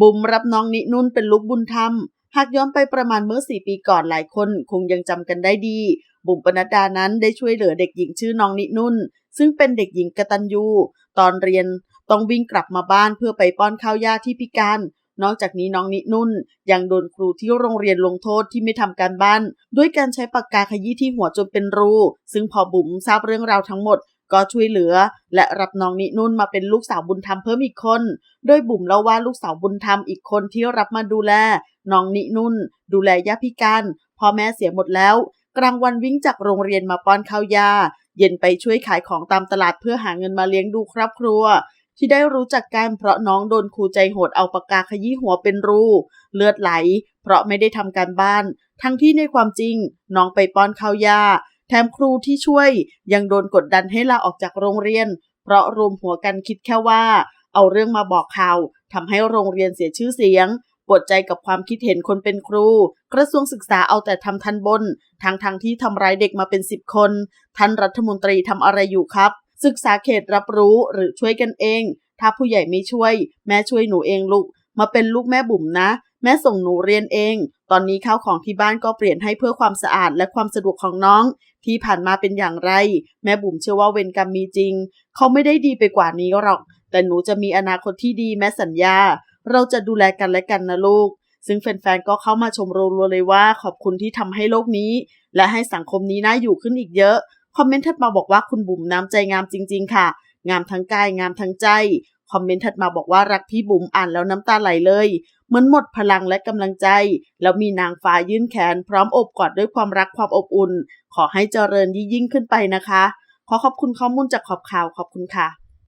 บุ๋มรับน้องนินุ่นเป็นลูกบุญธรรม หากย้อนไปประมาณเมื่อสี่ปีก่อนหลายคนคงยังจำกันได้ดี บุ๋มปนัดดานั้นได้ช่วยเหลือเด็กหญิงชื่อน้องนินุ่น ซึ่งเป็นเด็กหญิงกตัญญู ตอนเรียนต้องวิ่งกลับมาบ้านเพื่อไปป้อนข้าวยาที่พิการ นอกจากนี้น้องนินุ่น ยังโดนครูที่โรงเรียนลงโทษที่ไม่ทำการบ้าน ด้วยการใช้ปากกาขยี้ที่หัวจนเป็นรู ซึ่งพอบุ๋มทราบเรื่องราวทั้งหมด ก็ช่วยเหลือ และรับน้องนินุ่นมาเป็นลูกสาวบุญธรรมเพิ่มอีกคน โดยบุ๋มเล่าว่าลูกสาวบุญธรรมอีกคนที่รับมาดูแล น้องนินุ่น ดูแลย่าพิการพ่อแม่เสียหมดแล้ว กลางวันวิ่งจากโรงเรียนมาป้อนข้าวยา เย็นไปช่วยขายของตามตลาดเพื่อหาเงินมาเลี้ยงดูครอบครัว ที่ได้รู้จักกันเพราะน้องโดนครูใจโหดเอาปากกาขยี้หัวเป็นรูเลือดไหล เพราะไม่ได้ทำการบ้าน ทั้งที่ในความจริง น้องไปป้อนข้าวยา แถมครูที่ช่วยยังโดนกดดันให้ลาออกจากโรงเรียน เพราะรวมหัวกันคิดแค่ว่า เอาเรื่องมาบอกข่าวทำให้โรงเรียนเสียชื่อเสียงปวดใจกับความคิดเห็นคนเป็นครู กระทรวงศึกษาเอาแต่ทำทันบนทางทางที่ทำร้ายเด็กมาเป็นสิบคน ท่านรัฐมนตรีทำอะไรอยู่ครับ ศึกษาเขตรับรู้หรือช่วยกันเอง ถ้าผู้ใหญ่ไม่ช่วย แม่ช่วยหนูเองลูก มาเป็นลูกแม่บุ๋มนะ แม่ส่งหนูเรียนเอง ตอนนี้ข้าวของที่บ้านก็เปลี่ยนให้เพื่อความสะอาดและความสะดวกของน้อง ที่ผ่านมาเป็นอย่างไร แม่บุ๋มเชื่อว่าเวรกรรมมีจริง เขาไม่ได้ดีไปกว่านี้หรอก แต่หนูจะมีอนาคตที่ดีแม่สัญญา เราจะดูแลกันและกันนะลูก ซึ่งแฟนๆก็เข้ามาชมรัวๆเลยว่า ขอบคุณที่ทำให้โลกนี้ และให้สังคมนี้น่าอยู่ขึ้นอีกเยอะคอมเมนต์ถัดมาบอกว่าคุณบุ๋มน้ำใจงามจริง ๆ ค่ะ งามทั้งกายงามทั้งใจคอมเมนต์ถัดมาบอกว่ารักพี่บุ๋มอ่านแล้วน้ำตาไหลเลย เหมือนหมดพลังและกำลังใจ แล้วมีนางฟ้ายื่นแขน พร้อมอบกอดด้วยความรักความอบอุ่น ขอให้เจริญยิ่งขึ้นไปนะคะ ขอขอบคุณข้อมูลจากขอบข่าวขอบคุณค่ะ